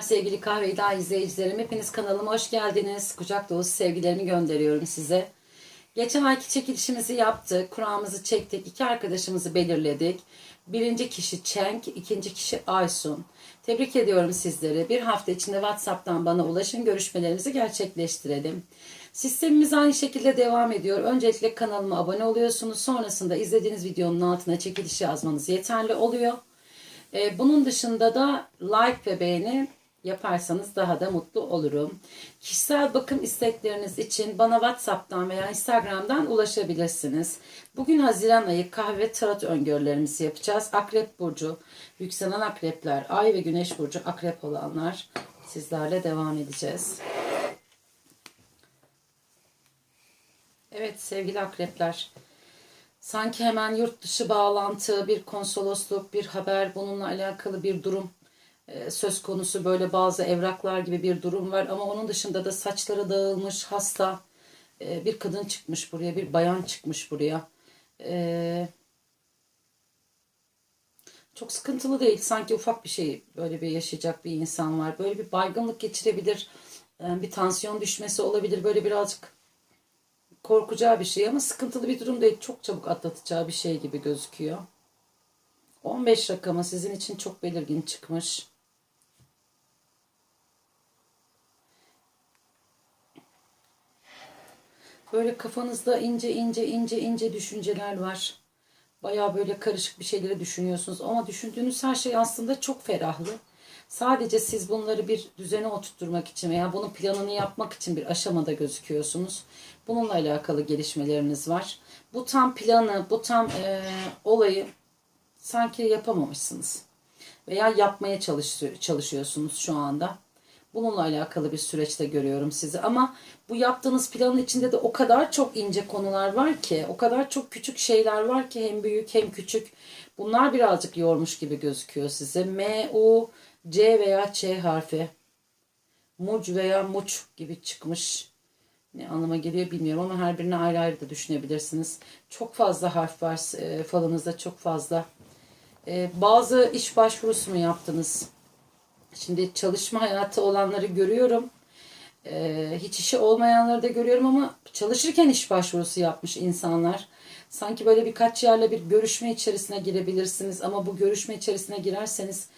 Sevgili kahve daha izleyicilerim, hepiniz kanalıma hoş geldiniz. Kucak dolusu sevgilerimi gönderiyorum size. Geçen ayki çekilişimizi yaptık, kuramızı çektik, iki arkadaşımızı belirledik. Birinci kişi Çenk, ikinci kişi Aysun. Tebrik ediyorum sizleri. Bir hafta içinde WhatsApp'tan bana ulaşın, görüşmelerimizi gerçekleştirelim. Sistemimiz aynı şekilde devam ediyor. Öncelikle kanalıma abone oluyorsunuz. Sonrasında izlediğiniz videonun altına çekiliş yazmanız yeterli oluyor. Ee, bunun dışında da like ve beğeni yaparsanız daha da mutlu olurum. Kişisel bakım istekleriniz için bana WhatsApp'tan veya Instagram'dan ulaşabilirsiniz. Bugün Haziran ayı kahve tarot öngörülerimizi yapacağız. Akrep burcu, yükselen akrepler, ay ve güneş burcu akrep olanlar sizlerle devam edeceğiz. Evet sevgili akrepler. Sanki hemen yurt dışı bağlantı, bir konsolosluk, bir haber, bununla alakalı bir durum söz konusu. Böyle bazı evraklar gibi bir durum var ama onun dışında da saçları dağılmış, hasta e, bir kadın çıkmış buraya, bir bayan çıkmış buraya. E, çok sıkıntılı değil. Sanki ufak bir şey böyle bir yaşayacak bir insan var. Böyle bir baygınlık geçirebilir. e, Bir tansiyon düşmesi olabilir. Böyle birazcık korkacağı bir şey ama sıkıntılı bir durum değil. Çok çabuk atlatacağı bir şey gibi gözüküyor. 15 rakamı sizin için çok belirgin çıkmış. Böyle kafanızda ince ince ince ince düşünceler var. Baya böyle karışık bir şeyleri düşünüyorsunuz ama düşündüğünüz her şey aslında çok ferahlı. Sadece siz bunları bir düzene oturtturmak için veya bunun planını yapmak için bir aşamada gözüküyorsunuz. Bununla alakalı gelişmeleriniz var. Bu tam planı, bu tam e, olayı sanki yapamamışsınız. Veya yapmaya çalışıyor, çalışıyorsunuz şu anda. Bununla alakalı bir süreçte görüyorum sizi. Ama bu yaptığınız planın içinde de o kadar çok ince konular var ki, o kadar çok küçük şeyler var ki hem büyük hem küçük. Bunlar birazcık yormuş gibi gözüküyor size. M, U, C veya Ç harfi. Muc veya muç gibi çıkmış. Ne anlama geliyor bilmiyorum ama her birini ayrı ayrı da düşünebilirsiniz. Çok fazla harf var e, falınızda çok fazla. E, bazı iş başvurusu mu yaptınız? Şimdi çalışma hayatı olanları görüyorum. Ee, hiç işi olmayanları da görüyorum ama çalışırken iş başvurusu yapmış insanlar. Sanki böyle birkaç yerle bir görüşme içerisine girebilirsiniz ama bu görüşme içerisine girerseniz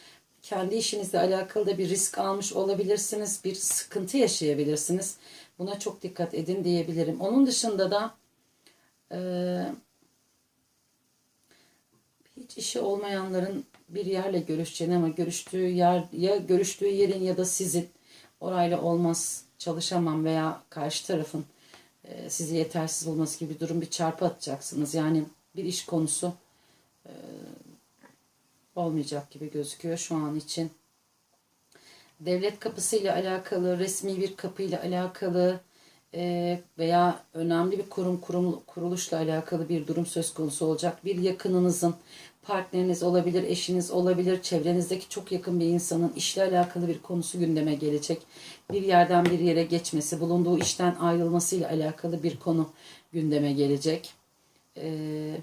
kendi işinizle alakalı da bir risk almış olabilirsiniz. Bir sıkıntı yaşayabilirsiniz. Buna çok dikkat edin diyebilirim. Onun dışında da e, hiç işi olmayanların bir yerle görüşeceğini ama görüştüğü yer ya görüştüğü yerin ya da sizin orayla olmaz çalışamam veya karşı tarafın e, sizi yetersiz bulması gibi bir durum bir çarpı atacaksınız. Yani bir iş konusu e, olmayacak gibi gözüküyor şu an için. Devlet kapısıyla alakalı, resmi bir kapıyla alakalı e, veya önemli bir kurum, kurum kuruluşla alakalı bir durum söz konusu olacak. Bir yakınınızın, partneriniz olabilir, eşiniz olabilir, çevrenizdeki çok yakın bir insanın işle alakalı bir konusu gündeme gelecek. Bir yerden bir yere geçmesi, bulunduğu işten ayrılmasıyla alakalı bir konu gündeme gelecek. Ee,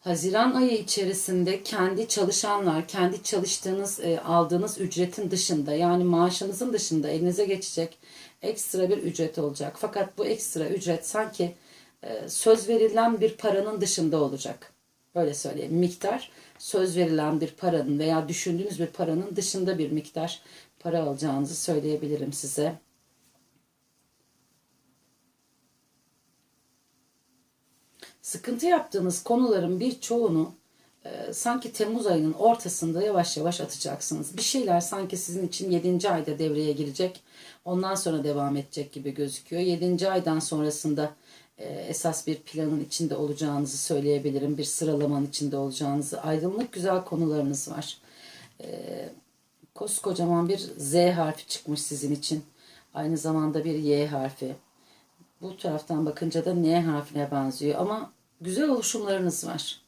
Haziran ayı içerisinde kendi çalışanlar, kendi çalıştığınız, e, aldığınız ücretin dışında yani maaşınızın dışında elinize geçecek ekstra bir ücret olacak. Fakat bu ekstra ücret sanki söz verilen bir paranın dışında olacak. Öyle söyleyeyim. Miktar söz verilen bir paranın veya düşündüğünüz bir paranın dışında bir miktar para alacağınızı söyleyebilirim size. Sıkıntı yaptığınız konuların birçoğunu e, sanki Temmuz ayının ortasında yavaş yavaş atacaksınız. Bir şeyler sanki sizin için 7. ayda devreye girecek. Ondan sonra devam edecek gibi gözüküyor. 7. aydan sonrasında e, esas bir planın içinde olacağınızı söyleyebilirim. Bir sıralamanın içinde olacağınızı. Aydınlık güzel konularınız var. E, koskocaman bir Z harfi çıkmış sizin için. Aynı zamanda bir Y harfi. Bu taraftan bakınca da N harfine benziyor ama güzel oluşumlarınız var.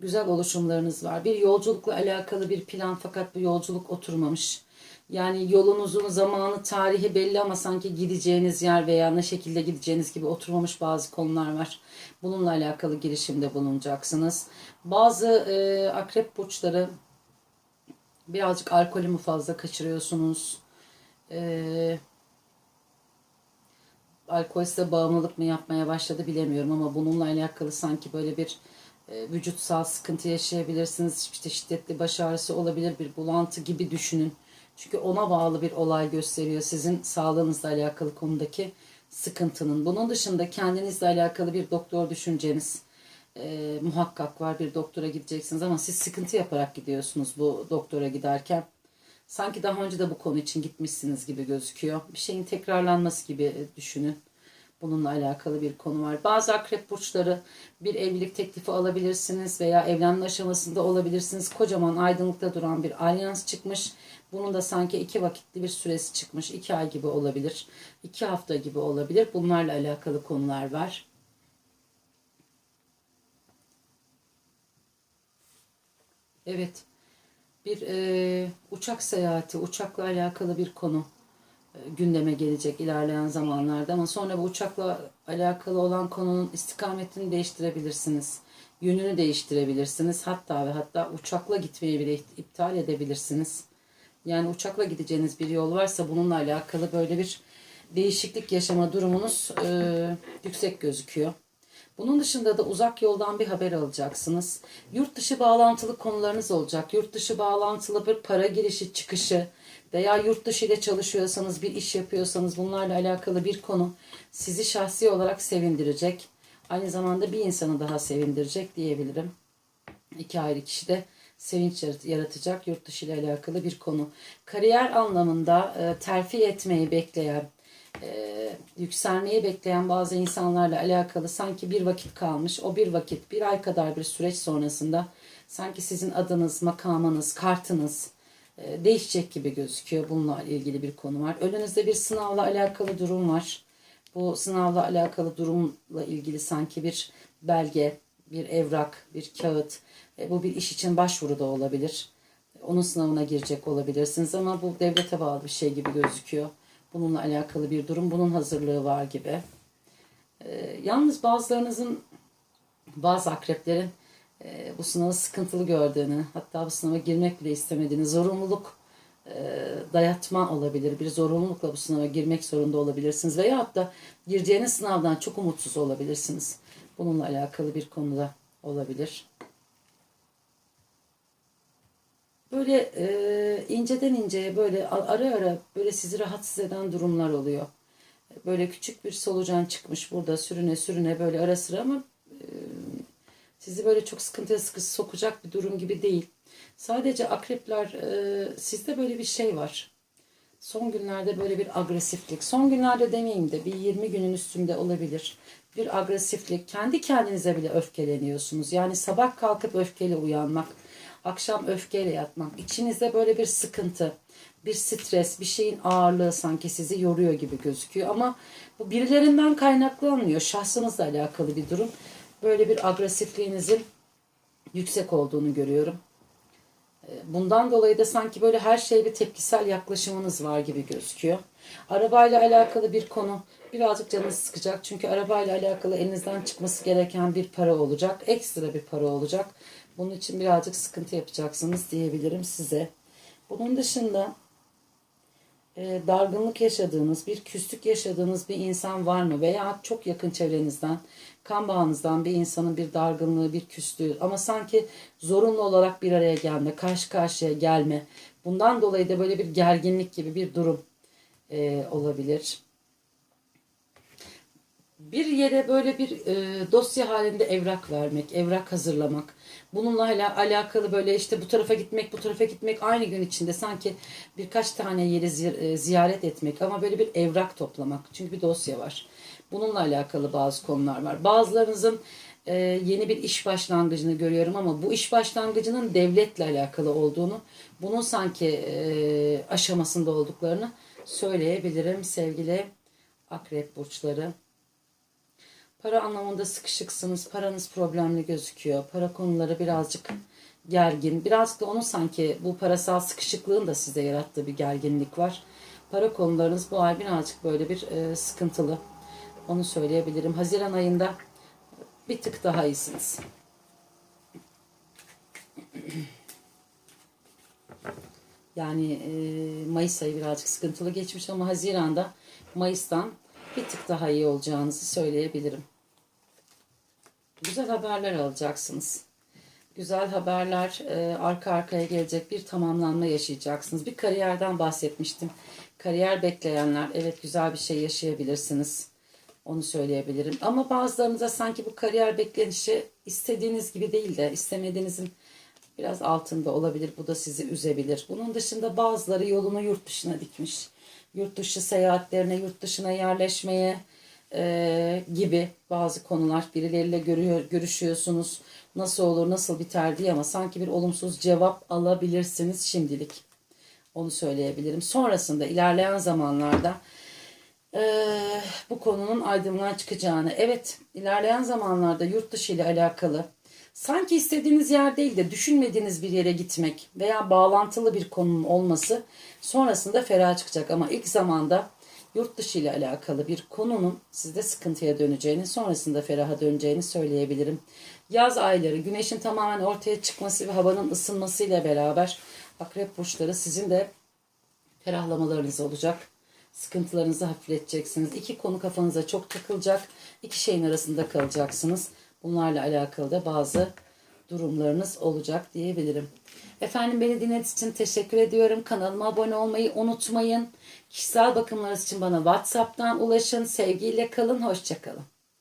Güzel oluşumlarınız var. Bir yolculukla alakalı bir plan fakat bu yolculuk oturmamış. Yani yolunuzun zamanı, tarihi belli ama sanki gideceğiniz yer veya ne şekilde gideceğiniz gibi oturmamış bazı konular var. Bununla alakalı girişimde bulunacaksınız. Bazı e, akrep burçları Birazcık alkolü mü fazla kaçırıyorsunuz? Ee, alkol size bağımlılık mı yapmaya başladı bilemiyorum ama bununla alakalı sanki böyle bir e, vücutsal sıkıntı yaşayabilirsiniz. İşte şiddetli baş ağrısı olabilir, bir bulantı gibi düşünün. Çünkü ona bağlı bir olay gösteriyor sizin sağlığınızla alakalı konudaki sıkıntının. Bunun dışında kendinizle alakalı bir doktor düşünceniz e, muhakkak var. Bir doktora gideceksiniz ama siz sıkıntı yaparak gidiyorsunuz bu doktora giderken. Sanki daha önce de bu konu için gitmişsiniz gibi gözüküyor. Bir şeyin tekrarlanması gibi düşünün. Bununla alakalı bir konu var. Bazı akrep burçları bir evlilik teklifi alabilirsiniz veya evlenme aşamasında olabilirsiniz. Kocaman aydınlıkta duran bir alyans çıkmış. Bunun da sanki iki vakitli bir süresi çıkmış. iki ay gibi olabilir. iki hafta gibi olabilir. Bunlarla alakalı konular var. Evet. Bir e, uçak seyahati, uçakla alakalı bir konu gündeme gelecek ilerleyen zamanlarda ama sonra bu uçakla alakalı olan konunun istikametini değiştirebilirsiniz. Yönünü değiştirebilirsiniz. Hatta ve hatta uçakla gitmeyi bile iptal edebilirsiniz. Yani uçakla gideceğiniz bir yol varsa bununla alakalı böyle bir değişiklik yaşama durumunuz e, yüksek gözüküyor. Bunun dışında da uzak yoldan bir haber alacaksınız. Yurt dışı bağlantılı konularınız olacak. Yurt dışı bağlantılı bir para girişi çıkışı veya yurt dışı ile çalışıyorsanız bir iş yapıyorsanız bunlarla alakalı bir konu sizi şahsi olarak sevindirecek. Aynı zamanda bir insanı daha sevindirecek diyebilirim. İki ayrı kişi de sevinç yaratacak yurt dışı ile alakalı bir konu. Kariyer anlamında e, terfi etmeyi bekleyen, e, yükselmeyi bekleyen bazı insanlarla alakalı sanki bir vakit kalmış. O bir vakit, bir ay kadar bir süreç sonrasında sanki sizin adınız, makamınız, kartınız değişecek gibi gözüküyor. Bununla ilgili bir konu var. Önünüzde bir sınavla alakalı durum var. Bu sınavla alakalı durumla ilgili sanki bir belge, bir evrak, bir kağıt. E, bu bir iş için başvuru da olabilir. Onun sınavına girecek olabilirsiniz ama bu devlete bağlı bir şey gibi gözüküyor. Bununla alakalı bir durum. Bunun hazırlığı var gibi. E, yalnız bazılarınızın, bazı akreplerin e, bu sınavı sıkıntılı gördüğünü, hatta bu sınava girmek bile istemediğini, zorunluluk e, dayatma olabilir. Bir zorunlulukla bu sınava girmek zorunda olabilirsiniz. Veya hatta gireceğiniz sınavdan çok umutsuz olabilirsiniz. Bununla alakalı bir konuda olabilir. Böyle e, inceden inceye böyle ara ara böyle sizi rahatsız eden durumlar oluyor. Böyle küçük bir solucan çıkmış burada sürüne sürüne böyle ara sıra ama e, sizi böyle çok sıkıntıya sıkı sokacak bir durum gibi değil. Sadece akrepler e, sizde böyle bir şey var. Son günlerde böyle bir agresiflik. Son günlerde demeyeyim de bir 20 günün üstünde olabilir. Bir agresiflik. Kendi kendinize bile öfkeleniyorsunuz. Yani sabah kalkıp öfkeli uyanmak Akşam öfkeyle yatmak. İçinizde böyle bir sıkıntı, bir stres, bir şeyin ağırlığı sanki sizi yoruyor gibi gözüküyor. Ama bu birilerinden kaynaklanmıyor. Şahsınızla alakalı bir durum. Böyle bir agresifliğinizin yüksek olduğunu görüyorum. Ee, bundan dolayı da sanki böyle her şeye bir tepkisel yaklaşımınız var gibi gözüküyor. Arabayla alakalı bir konu birazcık canınız sıkacak. Çünkü arabayla alakalı elinizden çıkması gereken bir para olacak. Ekstra bir para olacak. Bunun için birazcık sıkıntı yapacaksınız diyebilirim size. Bunun dışında e, dargınlık yaşadığınız, bir küslük yaşadığınız bir insan var mı? Veya çok yakın çevrenizden, kan bağınızdan bir insanın bir dargınlığı, bir küslüğü ama sanki zorunlu olarak bir araya gelme, karşı karşıya gelme. Bundan dolayı da böyle bir gerginlik gibi bir durum e, olabilir bir yere böyle bir e, dosya halinde evrak vermek, evrak hazırlamak. Bununla hala alakalı böyle işte bu tarafa gitmek, bu tarafa gitmek aynı gün içinde sanki birkaç tane yeri e, ziyaret etmek ama böyle bir evrak toplamak. Çünkü bir dosya var. Bununla alakalı bazı konular var. Bazılarınızın e, yeni bir iş başlangıcını görüyorum ama bu iş başlangıcının devletle alakalı olduğunu, bunun sanki e, aşamasında olduklarını söyleyebilirim sevgili akrep burçları. Para anlamında sıkışıksınız, paranız problemli gözüküyor. Para konuları birazcık gergin. Birazcık da onun sanki bu parasal sıkışıklığın da size yarattığı bir gerginlik var. Para konularınız bu ay birazcık böyle bir e, sıkıntılı. Onu söyleyebilirim. Haziran ayında bir tık daha iyisiniz. Yani e, Mayıs ayı birazcık sıkıntılı geçmiş ama Haziran'da Mayıs'tan bir tık daha iyi olacağınızı söyleyebilirim. Güzel haberler alacaksınız. Güzel haberler e, arka arkaya gelecek bir tamamlanma yaşayacaksınız. Bir kariyerden bahsetmiştim. Kariyer bekleyenler evet güzel bir şey yaşayabilirsiniz. Onu söyleyebilirim. Ama bazılarınıza sanki bu kariyer beklenişi istediğiniz gibi değil de istemediğinizin biraz altında olabilir. Bu da sizi üzebilir. Bunun dışında bazıları yolunu yurt dışına dikmiş. Yurt dışı seyahatlerine, yurt dışına yerleşmeye e, gibi bazı konular. Birileriyle görüyor, görüşüyorsunuz. Nasıl olur, nasıl biter diye ama sanki bir olumsuz cevap alabilirsiniz şimdilik. Onu söyleyebilirim. Sonrasında ilerleyen zamanlarda eee, bu konunun aydınlığa çıkacağını. Evet, ilerleyen zamanlarda yurt dışı ile alakalı sanki istediğiniz yer değil de düşünmediğiniz bir yere gitmek veya bağlantılı bir konunun olması sonrasında ferah çıkacak. Ama ilk zamanda yurt dışı ile alakalı bir konunun sizde sıkıntıya döneceğini, sonrasında feraha döneceğini söyleyebilirim. Yaz ayları, güneşin tamamen ortaya çıkması ve havanın ısınmasıyla beraber akrep burçları sizin de ferahlamalarınız olacak. Sıkıntılarınızı hafifleteceksiniz. İki konu kafanıza çok takılacak. İki şeyin arasında kalacaksınız. Bunlarla alakalı da bazı durumlarınız olacak diyebilirim. Efendim beni dinlediğiniz için teşekkür ediyorum. Kanalıma abone olmayı unutmayın. Kişisel bakımlarınız için bana WhatsApp'tan ulaşın. Sevgiyle kalın. Hoşçakalın.